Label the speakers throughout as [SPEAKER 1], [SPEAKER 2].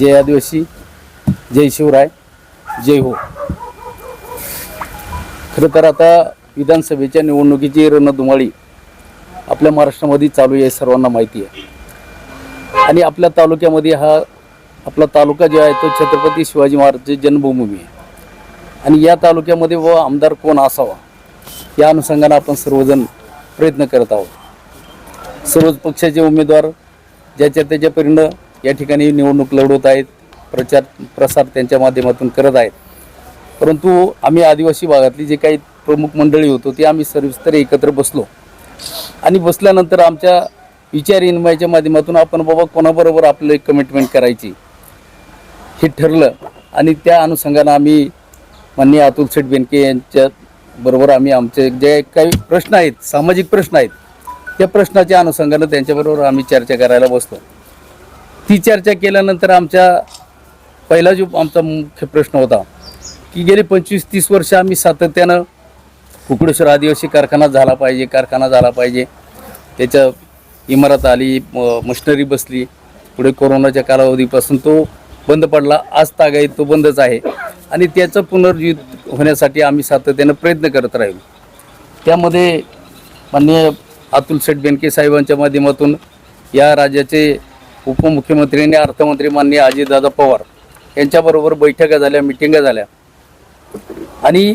[SPEAKER 1] जय आदिवासी जय शिवराय जय हो. खरं तर आता विधानसभेच्या निवडणुकीची रणधुमाळी आपल्या महाराष्ट्रामध्ये चालू आहे सर्वांना माहिती आहे. आणि आपल्या तालुक्यामध्ये हा आपला तालुका जो आहे तो छत्रपती शिवाजी महाराजची जन्मभूमी आहे. आणि या तालुक्यामध्ये व आमदार कोण असावा या अनुषंगानं आपण सर्वजण प्रयत्न करत आहोत. सर्वच पक्षाचे उमेदवार ज्याच्या त्याच्या या ठिकाणी निवडणूक लढवत आहेत प्रचार प्रसार त्यांच्या माध्यमातून करत आहेत. परंतु आम्ही आदिवासी भागातली जे काही प्रमुख मंडळी होतो ती आम्ही सर्वस्तर एकत्र बसलो. आणि बसल्यानंतर आमच्या विचार विनिमयाच्या माध्यमातून आपण बाबा कोणाबरोबर आपलं एक कमिटमेंट करायची हे ठरलं. आणि त्या अनुषंगानं आम्ही माननीय अतुल सेठ बेनके यांच्या बरोबर आम्ही आमचे जे काही प्रश्न आहेत सामाजिक प्रश्न आहेत त्या प्रश्नाच्या अनुषंगानं त्यांच्याबरोबर आम्ही चर्चा करायला बसतो ती चर्चा केल्यानंतर आमच्या पहिला जो आमचा मुख्य प्रश्न होता की गेली पंचवीस तीस वर्ष आम्ही सातत्यानं कुकडेश्वर आदिवासी कारखाना झाला पाहिजे कारखाना झाला पाहिजे. त्याच्या इमारत आली म- मशिनरी बसली. पुढे कोरोनाच्या कालावधीपासून तो बंद पडला. आज तागायत तो बंदच आहे. आणि त्याचं पुनर्जीवित होण्यासाठी आम्ही सातत्यानं प्रयत्न करत राहिलो. त्यामध्ये माननीय अतुल शेठ बेनके साहेबांच्या माध्यमातून या राज्याचे उपमुख्यमंत्री आणि अर्थमंत्री माननीय अजितदादा पवार यांच्याबरोबर बैठका झाल्या मिटिंगा झाल्या. आणि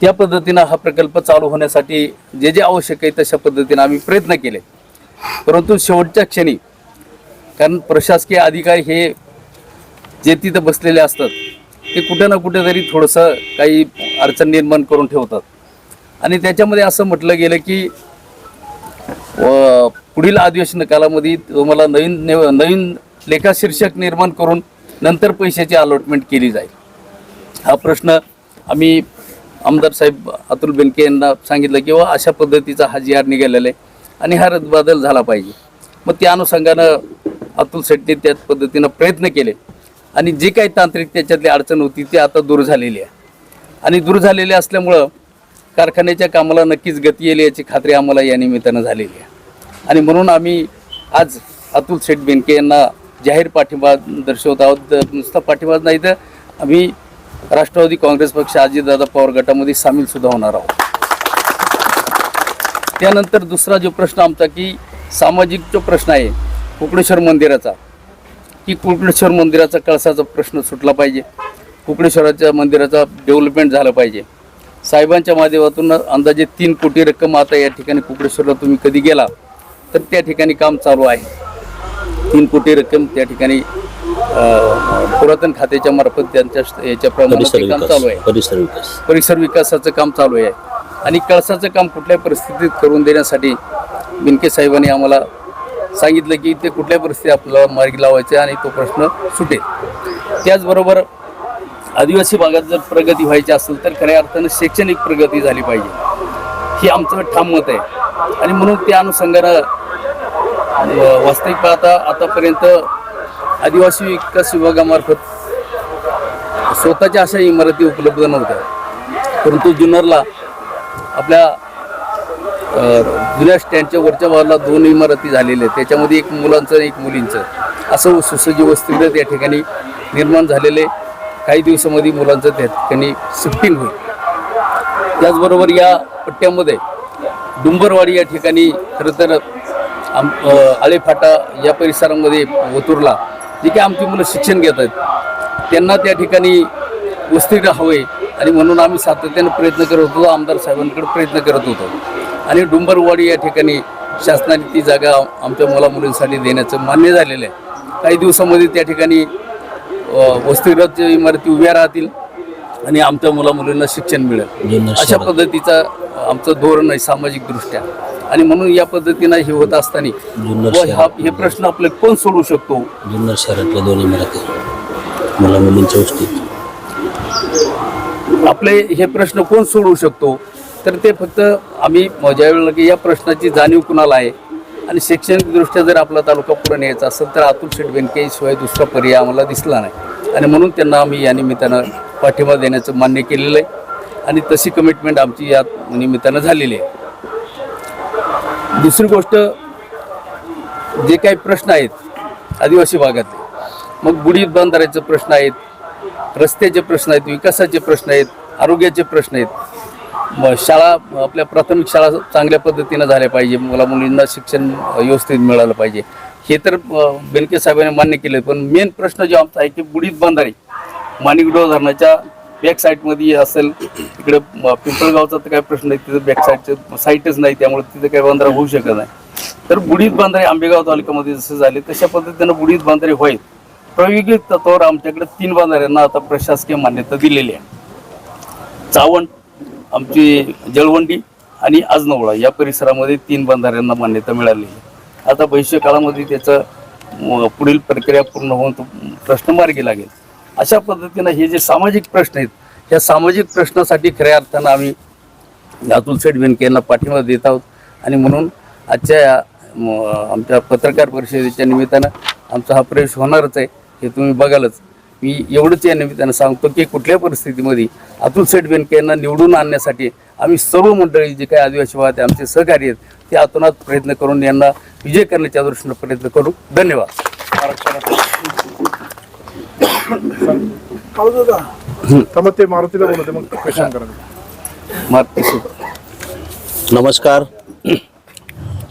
[SPEAKER 1] त्या पद्धतीनं हा प्रकल्प चालू होण्यासाठी जे जे आवश्यक आहे तशा पद्धतीनं आम्ही प्रयत्न केले. परंतु शेवटच्या क्षणी कारण प्रशासकीय अधिकारी हे जे तिथं बसलेले असतात ते कुठे ना कुठेतरी थोडंसं काही अडचण निर्माण करून ठेवतात. आणि त्याच्यामध्ये असं म्हटलं गेलं की पुढील अधिवेशन कालामध्ये तुम्हाला नवीन नवीन लेखाशीर्षक निर्माण करून नंतर पैशाची अलॉटमेंट केली जाईल. हा प्रश्न आम्ही आमदार साहेब अतुल बेनके यांना सांगितलं की अशा पद्धतीचा हा जी आर निघालेला आहे आणि हा रद्दबादल झाला पाहिजे. मग त्या अनुषंगानं अतुल शेट्टी त्याच पद्धतीनं प्रयत्न केले आणि जी काही तांत्रिक त्याच्यातली अडचण होती ती आता दूर झालेली आहे. आणि दूर झालेली असल्यामुळं कारखान्याच्या कामाला नक्कीच गती येईल याची खात्री आम्हाला या निमित्तानं झालेली आहे. आणि म्हणून आम्ही आज अतुल शेठ बेनके यांना जाहीर पाठिंबा दर्शवत आहोत. नुसता पाठिंबाच नाही तर आम्ही राष्ट्रवादी काँग्रेस पक्ष अजितदादा पवार गटामध्ये सामील सुद्धा होणार आहोत. त्यानंतर दुसरा जो प्रश्न आमचा की सामाजिक जो प्रश्न आहे कुकडेश्वर मंदिराचा की कुकडेश्वर मंदिराचा कळसाचा प्रश्न सुटला पाहिजे. कुकडेश्वराच्या मंदिराचा डेव्हलपमेंट झालं पाहिजे. साहेबांच्या माध्यमातून अंदाजे तीन कोटी रक्कम आता या ठिकाणी कुकडेश्वरला तुम्ही कधी गेला? तर त्या ठिकाणी काम चालू आहे. तीन कोटी रक्कम त्या ठिकाणी पुरातन खात्याच्या मार्फत त्यांच्या याच्या प्रमाणात काम चालू आहे.
[SPEAKER 2] परिसर विकास.
[SPEAKER 1] परिसर विकासाचं काम चालू आहे. आणि कळसाचं काम कुठल्याही परिस्थितीत करून देण्यासाठी बिनके साहेबांनी आम्हाला सांगितलं की ते कुठल्याही परिस्थितीत आपल्याला मार्गी लावायचे आणि तो प्रश्न सुटेल. त्याचबरोबर आदिवासी भागात जर प्रगती व्हायची असेल तर खऱ्या अर्थानं शैक्षणिक प्रगती झाली पाहिजे. ही आमचं ठाम मत आहे. आणि म्हणून त्या अनुषंगानं वास्तविक पाहता आतापर्यंत आदिवासी विकास विभागामार्फत स्वतःच्या अशा इमारती उपलब्ध नव्हत्या. परंतु जुन्नरला आपल्या जुन्या स्टँडच्या वरच्या बाजूला दोन इमारती झालेल्या आहेत. त्याच्यामध्ये एक मुलांचं आणि एक मुलींचं. असं सुसज्ज वसतिगृह या ठिकाणी निर्माण झालेले काही दिवसामध्ये मुलांचं त्या ठिकाणी शिफ्टिंग होईल. त्याचबरोबर या पट्ट्यामध्ये डुंबरवाडी या ठिकाणी खरं तर आम आळेफाटा या परिसरामध्ये ओतूरला जे काही आमची मुलं शिक्षण घेत आहेत त्यांना त्या ठिकाणी वसतिगृह हवे आणि म्हणून आम्ही सातत्यानं प्रयत्न करत होतो आमदार साहेबांकडे प्रयत्न करत होतो. आणि डुंबरवाडी या ठिकाणी शासनाने ती जागा आमच्या मुला मुलींसाठी देण्याचं मान्य झालेलं आहे. काही दिवसामध्ये त्या ठिकाणी अ, वसतिगृहाच्या इमारती उभ्या राहतील आणि आमच्या मुला मुलींना शिक्षण मिळेल. अशा पद्धतीचा आमचं धोरण आहे सामाजिक दृष्ट्या आणि म्हणून या पद्धतीनं हे होत असताना व हा हे प्रश्न आपले कोण सोडवू शकतो?
[SPEAKER 2] जुन्नर शहरातल्या दोन इमारती मुला मुलींच्या गोष्टी
[SPEAKER 1] आपले हे प्रश्न कोण सोडवू शकतो? तर ते फक्त आम्ही ज्यावेळेला की या प्रश्नाची जाणीव कुणाला आहे आणि शैक्षणिक दृष्ट्या जर आपला तालुका पुढे न्यायचा असेल तर अतुल शेठ बेनके शिवाय दुसरा पर्याय आम्हाला दिसला नाही. आणि म्हणून त्यांना आम्ही या निमित्तानं पाठिंबा देण्याचं मान्य केलेलं आहे. आणि तशी कमिटमेंट आमची या निमित्तानं झालेली आहे. दुसरी गोष्ट जे काही प्रश्न आहेत आदिवासी भागातले मग बुडीत बंधाऱ्याचे प्रश्न आहेत रस्त्याचे प्रश्न आहेत विकासाचे प्रश्न आहेत आरोग्याचे प्रश्न आहेत शाळा आपल्या प्राथमिक शाळा चांगल्या पद्धतीनं झाल्या पाहिजे मुला मुलींना शिक्षण व्यवस्थित मिळालं पाहिजे. हे तर बेनके साहेबांनी मान्य केले पण मेन प्रश्न जो आमचा आहे की बुडीत बंधारे माणिकडो धरणाच्या बॅक साईडमध्ये असेल तिकडे पिंपळगावचा तर काही प्रश्न नाही तिथं बॅक साईडचं साईटच नाही त्यामुळे तिथं काही बांधारा होऊ शकत नाही. तर बुडीत बांधारे आंबेगाव तालुक्यामध्ये जसे झाले तशा पद्धतीनं बुडीत बांधारे होईल प्रायोगिक तत्वावर आमच्याकडे तीन बांधाऱ्यांना आता प्रशासकीय मान्यता दिलेली आहे. चावण आमची जळवंडी आणि आजनवळा या परिसरामध्ये तीन बांधाऱ्यांना मान्यता मिळाली आहे. आता भविष्य काळामध्ये त्याचं पुढील प्रक्रिया पूर्ण होऊन तो प्रश्न मार्गी लागेल. अशा पद्धतीनं हे जे सामाजिक प्रश्न आहेत या सामाजिक प्रश्नासाठी खऱ्या अर्थानं आम्ही अतुल सेठ बेनके यांना पाठिंबा देत आहोत. आणि म्हणून आजच्या म, आमच्या पत्रकार परिषदेच्या निमित्तानं आमचा हा प्रवेश होणारच आहे हे तुम्ही बघालच. मी एवढंच या निमित्तानं सांगतो की कुठल्या परिस्थितीमध्ये अतुल सेठ बेनके यांना निवडून आणण्यासाठी आम्ही सर्व मंडळी जे काही आदिवासी भागात आमचे सहकारी आहेत ते आतोनात प्रयत्न करून यांना विजय करण्याच्या दृष्टीनं प्रयत्न करू. धन्यवाद.
[SPEAKER 3] आवाज तर मग ते मारुतीला बोलवते मग क्वेश्चन करा
[SPEAKER 1] मारुती सुख.
[SPEAKER 2] नमस्कार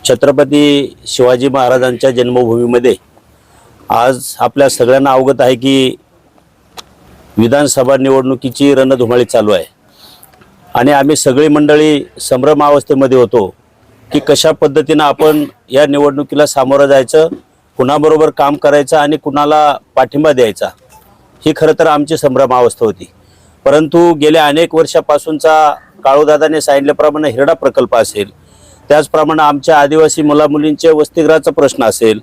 [SPEAKER 2] छत्रपती शिवाजी महाराजांच्या जन्मभूमीमध्ये आज आपल्या सगळ्यांना अवगत आहे की विधानसभा निवडणुकीची रणधुमाळी चालू आहे. आणि आम्ही सगळी मंडळी संभ्रमावस्थेमध्ये होतो की कशा पद्धतीनं आपण या निवडणुकीला सामोरं जायचं कुणाबरोबर काम करायचं आणि कुणाला पाठिंबा द्यायचा ही खरं तर आमची संभ्रमावस्था होती. परंतु गेल्या अनेक वर्षापासूनचा काळूदादाने सांगितल्याप्रमाणे हिरडा प्रकल्प असेल त्याचप्रमाणे आमच्या आदिवासी मुलामुलींचे वसतिगृहाचा प्रश्न असेल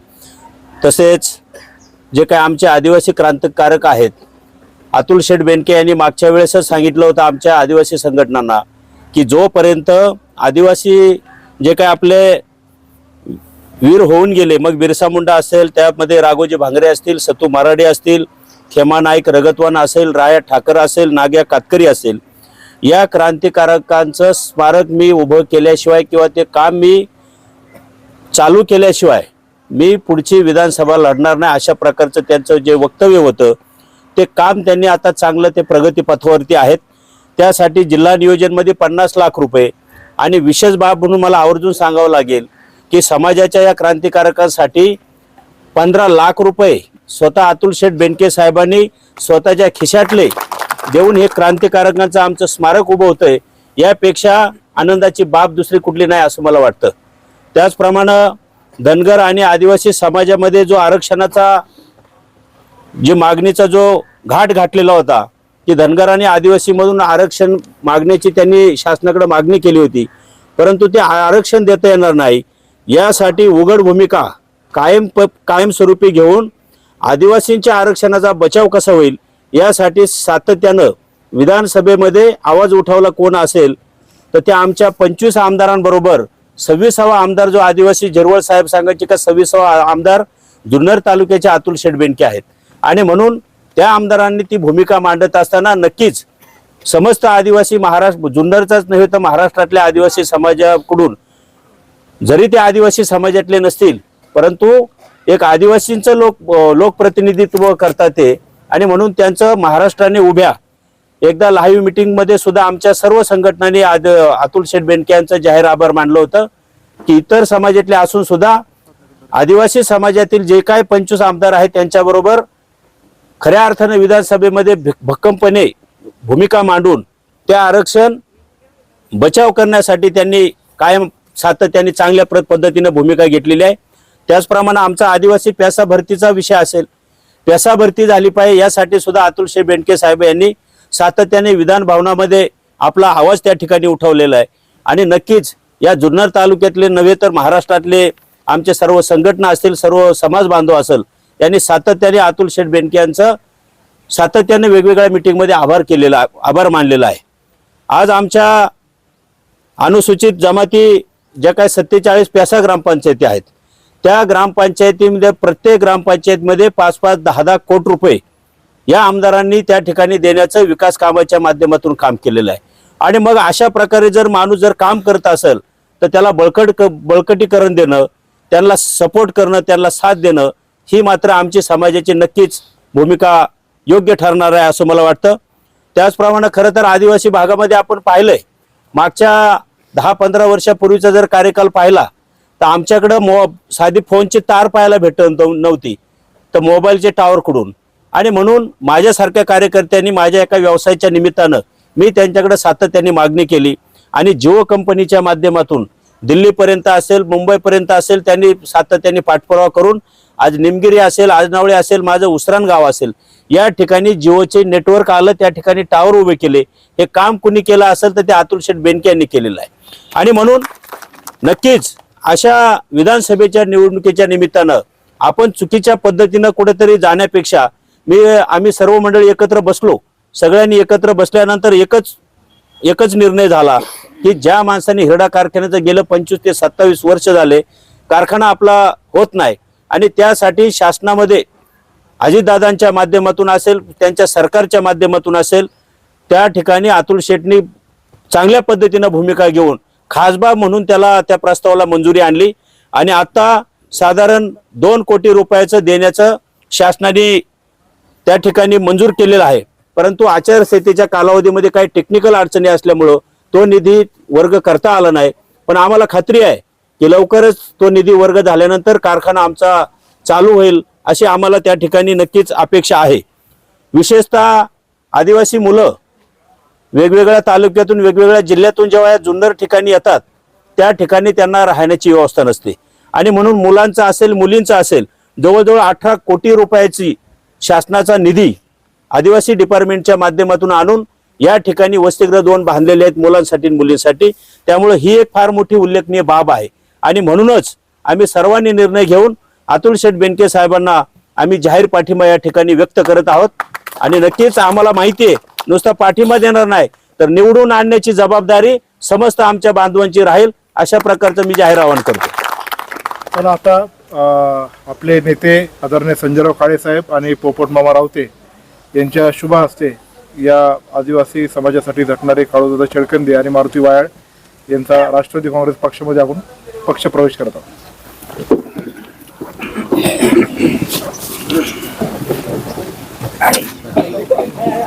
[SPEAKER 2] तसेच जे काही आमचे आदिवासी क्रांतिकारक आहेत अतुल शेठ बेनके यांनी मागच्या वेळेसच सांगितलं होतं आमच्या आदिवासी संघटनांना की जोपर्यंत आदिवासी जे काही आपले वीर होऊन गेले. मग बिरसा मुंडा असेल त्यामध्ये राघोजी भांगरे असतील सतू मराडे असतील खेमा नाईक रगतवान असेल राया ठाकर असेल नाग्या कातकरी असेल. या क्रांतिकारकांचं स्मारक मी उभं केल्याशिवाय किंवा ते काम मी चालू केल्याशिवाय मी पुढची विधानसभा लढणार नाही अशा प्रकारचं त्यांचं जे वक्तव्य होतं ते काम त्यांनी आता चांगलं ते प्रगतीपथावरती आहेत. त्यासाठी जिल्हा नियोजनमध्ये पन्नास लाख रुपये आणि विशेष बाब म्हणून मला आवर्जून सांगावं लागेल की समाजाच्या या क्रांतिकारकांसाठी पंधरा लाख रुपये स्वतः अतुल शेठ बेनके साहेबांनी स्वतःच्या खिशातले देऊन हे क्रांतिकारकांचं आमचं स्मारक उभं होतंय यापेक्षा आनंदाची बाब दुसरी कुठली नाही असं मला वाटतं. त्याचप्रमाणे धनगर आणि आदिवासी समाजामध्ये जो आरक्षणाचा जी मागणीचा जो घाट घातलेला होता की धनगर आणि आदिवासीमधून आरक्षण मागण्याची त्यांनी शासनाकडे मागणी केली होती परंतु ते आरक्षण देता येणार नाही. यासाठी उघड भूमिका कायम प कायमस्वरूपी घेऊन आदिवासींच्या आरक्षणाचा बचाव कसा होईल यासाठी सातत्यानं विधानसभेमध्ये आवाज उठवला कोण असेल तर त्या आमच्या पंचवीस आमदारांबरोबर सव्वीसावा आमदार जो आदिवासी झिरवळ साहेब सांगायचे का सव्वीसावा आमदार जुन्नर तालुक्याचे अतुल शेठ आहेत. आणि म्हणून त्या आमदारांनी ती भूमिका मांडत असताना नक्कीच समस्त आदिवासी महाराष्ट्र जुन्नरचाच नव्हे तर महाराष्ट्रातल्या आदिवासी समाजाकडून जरी ते आदिवासी समाजातले नसतील परंतु एक आदिवासींचं लोक लोकप्रतिनिधित्व करतात ते. आणि म्हणून त्यांचं महाराष्ट्राने उभ्या. एकदा लाईव्ह मिटिंगमध्ये सुद्धा आमच्या सर्व संघटनांनी आद अतुल शेठ बेनके यांचं जाहीर आभार मानलं होतं की इतर समाजातले असून सुद्धा आदिवासी समाजातील जे काय पंचवीस आमदार आहेत त्यांच्याबरोबर खऱ्या अर्थानं विधानसभेमध्ये भक्कमपणे भूमिका मांडून त्या आरक्षण बचाव करण्यासाठी त्यांनी कायम सातत्याने चांगल्या पद्धतीनं भूमिका घेतलेली आहे. त्याचप्रमाणे आमचा आदिवासी प्यासा भरतीचा विषय असेल प्यासा भरती झाली पाहिजे यासाठी सुद्धा अतुलशे बेंडके साहेब यांनी सातत्याने विधान भवनामध्ये आपला आवाज त्या ठिकाणी उठवलेला आहे. आणि नक्कीच या जुन्नर तालुक्यातले नव्हे तर महाराष्ट्रातले आमचे सर्व संघटना असतील सर्व समाज बांधव असेल यांनी सातत्याने अतुल शेठ बेंडके यांचं सातत्याने वेगवेगळ्या मिटिंगमध्ये आभार केलेला आभार मानलेला आहे. आज आमच्या अनुसूचित जमाती ज्या काही सत्तेचाळीस प्यासा ग्रामपंचायती आहेत त्या ग्रामपंचायतीमध्ये प्रत्येक ग्रामपंचायतीमध्ये पाच पाच दहा दहा कोटी रुपये या आमदारांनी त्या ठिकाणी देण्याचं विकास कामाच्या माध्यमातून काम केलेलं आहे. आणि मग अशा प्रकारे जर माणूस जर काम करत असेल तर त्याला बळकट क- बळकटीकरण देणं त्यांना सपोर्ट करणं त्यांना साथ देणं ही मात्र आमची समाजाची नक्कीच भूमिका योग्य ठरणार आहे असं मला वाटतं. त्याचप्रमाणे खरं तर आदिवासी भागामध्ये आपण पाहिलंय मागच्या दहा पंधरा वर्षापूर्वीचा जर कार्यकाल पाहिला तर आमच्याकडं मो साधी फोनची तार पाहायला भेटत नव्हती. तर मोबाईलचे टावरकडून आणि म्हणून माझ्यासारख्या कार्यकर्त्यांनी माझ्या एका व्यवसायाच्या निमित्तानं मी त्यांच्याकडे सातत्याने मागणी केली. आणि जिओ कंपनीच्या माध्यमातून दिल्लीपर्यंत असेल मुंबईपर्यंत असेल त्यांनी सातत्याने पाठपुरावा करून आज निमगिरी असेल आजनावळे असेल माझं उसरान गाव असेल या ठिकाणी जिओचे नेटवर्क आलं त्या ठिकाणी टावर उभे केले. हे काम कुणी केलं असेल तर ते अतुल शेठ बेनके यांनी केलेलं आहे. आणि म्हणून नक्कीच अशा विधानसभेच्या निवडणुकीच्या निमित्तानं आपण चुकीच्या पद्धतीनं कुठेतरी जाण्यापेक्षा मी आम्ही सर्व मंडळी एकत्र बसलो. सगळ्यांनी एकत्र बसल्यानंतर एकच एकच निर्णय झाला की ज्या माणसाने हिरडा कारखान्याचं गेलं पंचवीस ते सत्तावीस वर्ष झाले कारखाना आपला होत नाही. आणि त्यासाठी शासनामध्ये अजितदादांच्या माध्यमातून असेल त्यांच्या सरकारच्या माध्यमातून असेल त्या ठिकाणी अतुल शेटनी चांगल्या पद्धतीनं भूमिका घेऊन खासबाब म्हणून त्याला त्या प्रस्तावाला मंजुरी आणली. आणि आता साधारण दोन कोटी रुपयाचं देण्याचं शासनाने त्या ठिकाणी मंजूर केलेलं आहे. परंतु आचारसंहितेच्या कालावधीमध्ये काही टेक्निकल अडचणी असल्यामुळं तो निधी वर्ग करता आला नाही. पण आम्हाला खात्री आहे की लवकरच तो निधी वर्ग झाल्यानंतर कारखाना आमचा चालू होईल. अशी आम्हाला त्या ठिकाणी नक्कीच अपेक्षा आहे. विशेषतः आदिवासी मुलं वेगवेगळ्या तालुक्यातून वेगवेगळ्या जिल्ह्यातून जेव्हा या जुन्नर ठिकाणी येतात त्या ठिकाणी त्यांना राहण्याची व्यवस्था नसते. आणि म्हणून मुलांचा असेल मुलींचा असेल जवळजवळ अठरा कोटी रुपयाची शासनाचा निधी आदिवासी डिपार्टमेंटच्या माध्यमातून आणून या ठिकाणी वसतिगृह दोन बांधलेले आहेत मुलांसाठी आणि मुलींसाठी. त्यामुळे ही एक फार मोठी उल्लेखनीय बाब आहे. आणि म्हणूनच आम्ही सर्वांनी निर्णय घेऊन अतुल शेठ बेनके साहेबांना आम्ही जाहीर पाठिंबा या ठिकाणी व्यक्त करत आहोत. आणि नक्कीच आम्हाला माहिती आहे नुसता पाठिंबा देणार नाही तर निवडून आणण्याची जबाबदारी समस्त आमच्या बांधवांची राहील अशा प्रकारचं मी जाहीर आवाहन करतो.
[SPEAKER 3] पण आता आपले नेते आदरणीय संजयराव काळे साहेब आणि पोपट मामा रावते यांच्या शुभ हस्ते या आदिवासी समाजासाठी झटणारे काळूदादा शेळकंदे आणि मारुती वायाळ यांचा राष्ट्रवादी काँग्रेस पक्षामध्ये आपण पक्ष प्रवेश करत आहोत.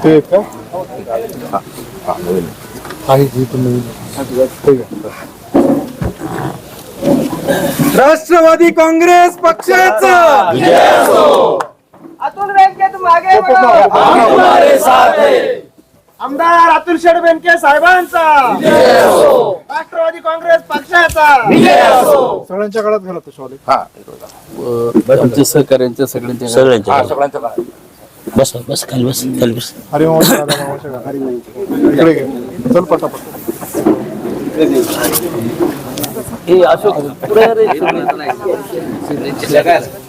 [SPEAKER 3] ते का? आहे जी
[SPEAKER 4] राष्ट्रवादी काँग्रेस पक्षाचा! अतुल बेनके तुम आगे बढ़ो आमदार अतुल शेठ बेनके साहेबांचा. राष्ट्रवादी काँग्रेस पक्षाचा.
[SPEAKER 3] सगळ्यांच्या काळात घालत शॉले
[SPEAKER 1] आमच्या सहकार्यांच्या सगळ्यांच्या
[SPEAKER 2] सगळ्यांच्या बस बस खाली बस खाली बस.
[SPEAKER 3] हरी. इकडे घे. चल पटापट.
[SPEAKER 1] हे अशोक
[SPEAKER 4] रे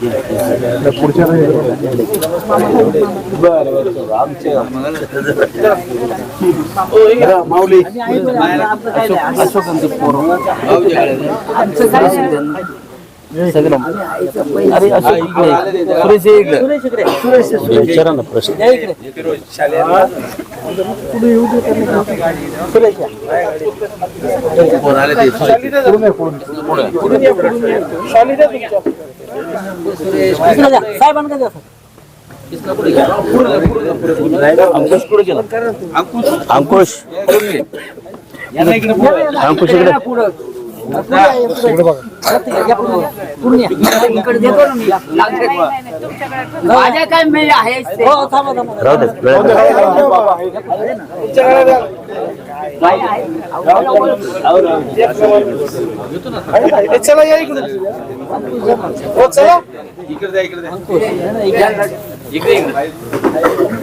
[SPEAKER 3] पुढच्या नाही
[SPEAKER 1] माऊली. अशोकांचं पोरं. सगळं अरे अशोक इकडे. सुरेश ये इकडे.
[SPEAKER 2] विचारा ना प्रश्न.
[SPEAKER 1] अंकुश. कुठे गेला
[SPEAKER 2] अंकुश अंकुश इकडे.
[SPEAKER 3] इकडे बघा
[SPEAKER 5] माझ्या काय मी आहे
[SPEAKER 2] राहू दे
[SPEAKER 4] चला या इकडे. हो चला इकडे इकडे.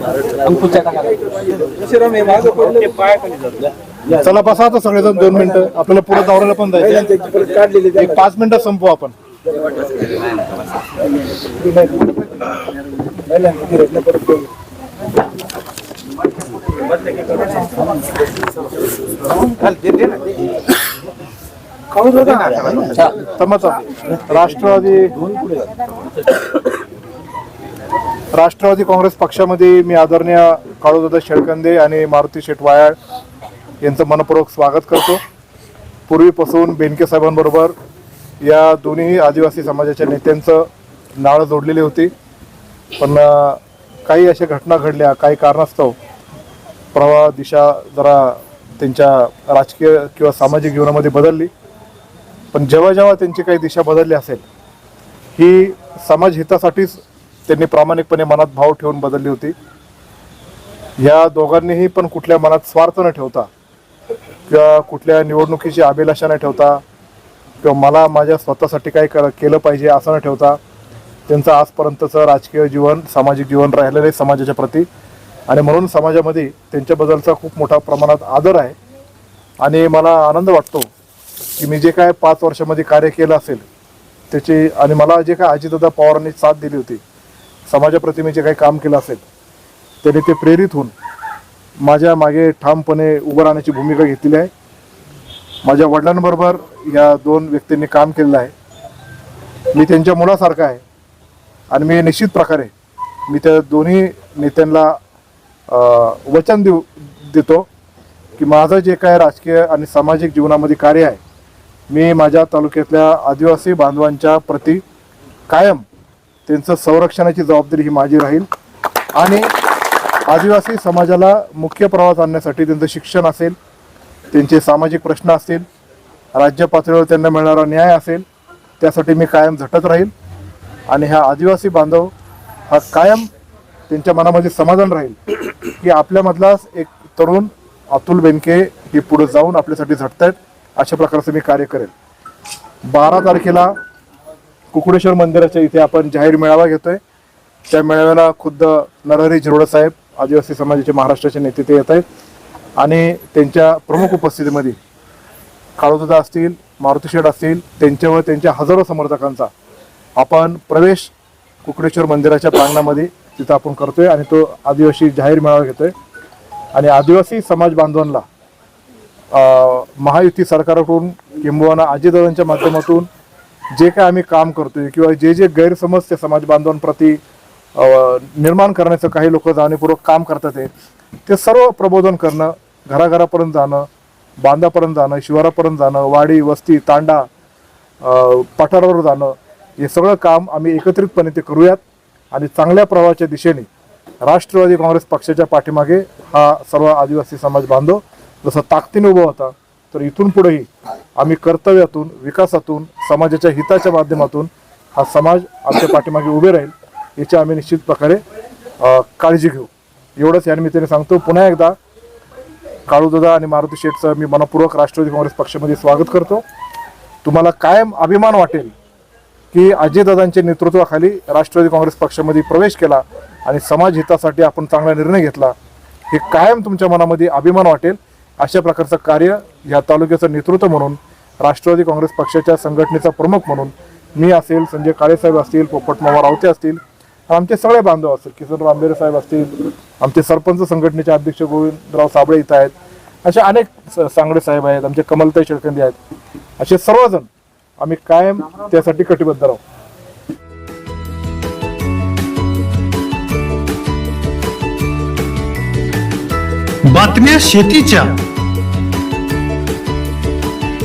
[SPEAKER 4] पडलं, पाय खाली जातो.
[SPEAKER 3] चला बसा आता सगळेजण दोन मिनिटं. आपल्याला पुढे दौऱ्याला पण जायचं एक पाच मिनिटं संपू आपण. राष्ट्रवादी राष्ट्रवादी काँग्रेस पक्षामध्ये मी आदरणीय काळूदादा शेळकंदे आणि मारुती शेटवायाळ यांचं मनपूर्वक स्वागत करतो. पूर्वीपासून बेनके साहेबांबरोबर या दोन्ही आदिवासी समाजाच्या नेत्यांचं नाळं जोडलेली होती. पण काही अशा घटना घडल्या काही कारणास्तव प्रवाह दिशा जरा त्यांच्या राजकीय किंवा सामाजिक जीवनामध्ये बदलली. पण जेव्हा जेव्हा त्यांची काही दिशा बदलली असेल ही समाज हितासाठीच त्यांनी प्रामाणिकपणे मनात भाव ठेवून बदलली होती. या दोघांनीही पण कुठल्या मनात स्वार्थ न ठेवता किंवा कुठल्या निवडणुकीची अभिलाषा न ठेवता किंवा मला माझ्या स्वतःसाठी काय कर केलं पाहिजे असं न ठेवता त्यांचं आजपर्यंतचं राजकीय जीवन सामाजिक जीवन राहिलेलं आहे समाजाच्या प्रती. आणि म्हणून समाजामध्ये त्यांच्याबद्दलचा खूप मोठा प्रमाणात आदर आहे. आणि मला आनंद वाटतो की मी जे काय पाच वर्षामध्ये कार्य केलं असेल त्याची आणि मला जे काय आजीदादा पवारांनी साथ दिली होती समाजाप्रती जे काही काम केलं असेल त्याने ते प्रेरित होऊन माझ्या मागे ठामपणे उभं राहण्याची भूमिका घेतलेली आहे. माझ्या वडिलांबरोबर या दोन व्यक्तींनी काम केलेलं आहे. मी त्यांच्या मुलासारखा आहे आणि मी निश्चित प्रकारे मी त्या दोन्ही नेत्यांना वचन देऊ देतो की माझं जे काय राजकीय आणि सामाजिक जीवनामध्ये कार्य आहे मी माझ्या तालुक्यातल्या आदिवासी बांधवांच्या प्रती कायम त्यांचं संरक्षणाची जबाबदारी ही माझी राहील. आणि आदिवासी समाजाला मुख्य प्रवास आणण्यासाठी त्यांचं शिक्षण असेल त्यांचे सामाजिक प्रश्न असतील राज्य पातळीवर त्यांना मिळणारा न्याय असेल त्यासाठी मी कायम झटत राहील. आणि हा आदिवासी बांधव हा कायम त्यांच्या मनामध्ये समाधान राहील की आपल्यामधलाच एक तरुण अतुल बेनके हे पुढे जाऊन आपल्यासाठी झटत आहेत अशा प्रकारचं मी कार्य करेल. बारा तारखेला कुकुडेश्वर मंदिराच्या इथे आपण जाहीर मेळावा घेतोय. त्या मेळाव्याला खुद्द नरहरी झिरोडा साहेब आदिवासी समाजाचे महाराष्ट्राचे नेते ते येत आहेत. आणि त्यांच्या प्रमुख उपस्थितीमध्ये काळोदा असतील मारुती शेठ असतील त्यांच्या व त्यांच्या हजारो समर्थकांचा आपण प्रवेश कुकडेश्वर मंदिराच्या प्रांगणामध्ये तिथं आपण करतोय आणि तो आदिवासी जाहीर मेळावा घेतोय. आणि आदिवासी समाज बांधवांना महायुती सरकारकडून किंबहुना अजितदादांच्या माध्यमातून जे काय आम्ही काम करतोय किंवा जे जे गैरसमज ते समाज बांधवांप्रती निर्माण करण्याचं काही लोक जाणीवपूर्वक काम करतात ते सर्व प्रबोधन करणं घराघरापर्यंत जाणं बांधापर्यंत जाणं शिवारापर्यंत जाणं वाडी वस्ती तांडा पठारावर जाणं हे सगळं काम आम्ही एकत्रितपणे ते करूयात आणि चांगल्या प्रवाहाच्या दिशेने राष्ट्रवादी काँग्रेस पक्षाच्या पाठीमागे हा सर्व आदिवासी समाज बांधव जसं ताकदीने उभा होता तर इथून पुढेही आम्ही कर्तव्यातून विकासातून समाजाच्या हिताच्या माध्यमातून हा समाज आमच्या पाठीमागे उभे राहील याची आम्ही निश्चित प्रकारे काळजी घेऊ. एवढंच या निमित्ताने सांगतो. पुन्हा एकदा काळूदादा आणि मारुती शेठचं मी मनपूर्वक राष्ट्रवादी काँग्रेस पक्षामध्ये स्वागत करतो. तुम्हाला कायम अभिमान वाटेल की अजयदादांच्या नेतृत्वाखाली राष्ट्रवादी काँग्रेस पक्षामध्ये प्रवेश केला आणि समाज हितासाठी आपण चांगला निर्णय घेतला. हे कायम तुमच्या मनामध्ये अभिमान वाटेल. अशा प्रकारचं कार्य या तालुक्याचं नेतृत्व म्हणून राष्ट्रवादी काँग्रेस पक्षाच्या संघटनेचा प्रमुख म्हणून मी असेल संजय काळेसाहेब असतील पोपट मामा रावते असतील आमचे सगळे बांधव असतील किसन रामबेरे साहेब असतील आमचे सरपंच संघटनेचे अध्यक्ष गोविंदराव साबळे इथं आहेत असे अनेक स- सांगडे साहेब आहेत आमचे कमलताई शेळकंदी आहेत असे सर्वजण आम्ही कायम त्यासाठी कटिबद्ध राहू.
[SPEAKER 6] बातम्या शेतीच्या.